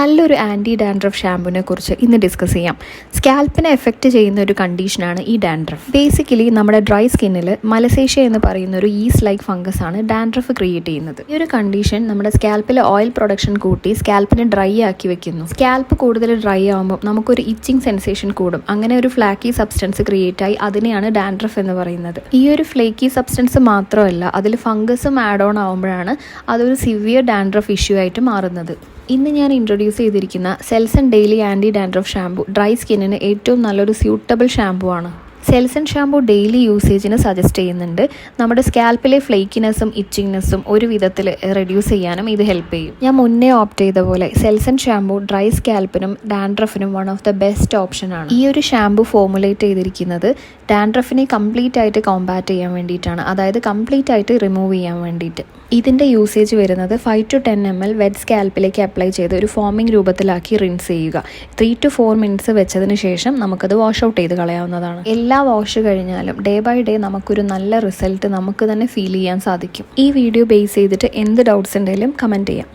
നല്ലൊരു anti dandruff ഷാമ്പുവിനെ കുറിച്ച് ഇന്ന് ഡിസ്കസ് ചെയ്യാം. സ്കാൽപ്പിനെ എഫക്റ്റ് ചെയ്യുന്ന ഒരു കണ്ടീഷനാണ് ഈ ഡാൻഡ്രഫ് ബേസിക്കലി നമ്മുടെ ഡ്രൈ സ്കിന്നിൽ മലസേഷ്യ എന്ന് പറയുന്ന ഒരു ഈസ് ലൈക്ക് ഫംഗസ് ആണ് ഡാൻഡ്രഫ് ക്രിയേറ്റ് ചെയ്യുന്നത്. ഈ ഒരു കണ്ടീഷൻ നമ്മുടെ സ്കാൽപ്പിലെ ഓയിൽ പ്രൊഡക്ഷൻ കൂട്ടി സ്കാൽപ്പിനെ ഡ്രൈ ആക്കി വെക്കുന്നു. സ്കാൽപ്പ് കൂടുതൽ ഡ്രൈ ആകുമ്പോൾ നമുക്കൊരു ഇച്ചിങ് സെൻസേഷൻ കൂടും. അങ്ങനെ ഒരു ഫ്ലാക്കി സബ്സ്റ്റൻസ് ക്രിയേറ്റ് ആയി അതിനെയാണ് ഡാൻഡ്രഫ് എന്ന് പറയുന്നത്. ഈ ഒരു ഫ്ലേക്കി സബ്സ്റ്റൻസ് മാത്രമല്ല അതിൽ ഫംഗസും ആഡ് ഓൺ ആകുമ്പോഴാണ് അതൊരു സിവിയർ ഡാൻഡ്രഫ് ഇഷ്യൂ ആയിട്ട് മാറുന്നത്. ഇന്ന് ഞാൻ ഇൻട്രൊഡ്യൂസ് ചെയ്തിരിക്കുന്ന Selsun daily anti dandruff shampoo dry സ്കിന്നിന് ഏറ്റവും നല്ലൊരു സ്യൂട്ടബിൾ ഷാംപൂ ആണ്. സെൽസൺ ഷാമ്പൂ ഡെയിലി യൂസേജിന് സജസ്റ്റ് ചെയ്യുന്നുണ്ട്. നമ്മുടെ സ്കാൽപ്പിലെ ഫ്ലേക്കിനെസ്സും ഇച്ചിങ്നെസ്സും ഒരു വിധത്തിൽ റെഡ്യൂസ് ചെയ്യാനും ഇത് ഹെൽപ്പ് ചെയ്യും. ഞാൻ മുന്നേ ഓപ്റ്റ് ചെയ്ത പോലെ സെൽസൺ ഷാമ്പൂ ഡ്രൈ സ്കാൽപ്പിനും ഡാൻഡ്രഫിനും one of the best option ആണ്. ഈ ഒരു ഷാമ്പൂ ഫോമുലേറ്റ് ചെയ്തിരിക്കുന്നത് ഡാൻഡ്രഫിനെ കംപ്ലീറ്റ് ആയിട്ട് കോമ്പാറ്റ് ചെയ്യാൻ വേണ്ടിയിട്ടാണ്. അതായത് കംപ്ലീറ്റ് ആയിട്ട് റിമൂവ് ചെയ്യാൻ വേണ്ടിയിട്ട്. ഇതിന്റെ യൂസേജ് വരുന്നത് five to ten M L wet സ്കാൽപ്പിലേക്ക് apply ചെയ്ത് ഒരു ഫോമിംഗ് രൂപത്തിലാക്കി റിൻസ് ചെയ്യുക. ത്രീ ടു ഫോർ മിനിറ്റ്സ് വെച്ചതിന് ശേഷം നമുക്കത് വാഷ് ഔട്ട് ചെയ്ത് കളയാവുന്നതാണ്. എല്ലാ വാഷ് കഴിഞ്ഞാലും ഡേ ബൈ ഡേ നമുക്കൊരു നല്ല റിസൾട്ട് നമുക്ക് തന്നെ ഫീൽ ചെയ്യാൻ സാധിക്കും. ഈ വീഡിയോ ബേസ് ചെയ്തിട്ട് എന്ത് ഡൗട്ട്സ് ഉണ്ടെങ്കിലും കമന്റ് ചെയ്യാം.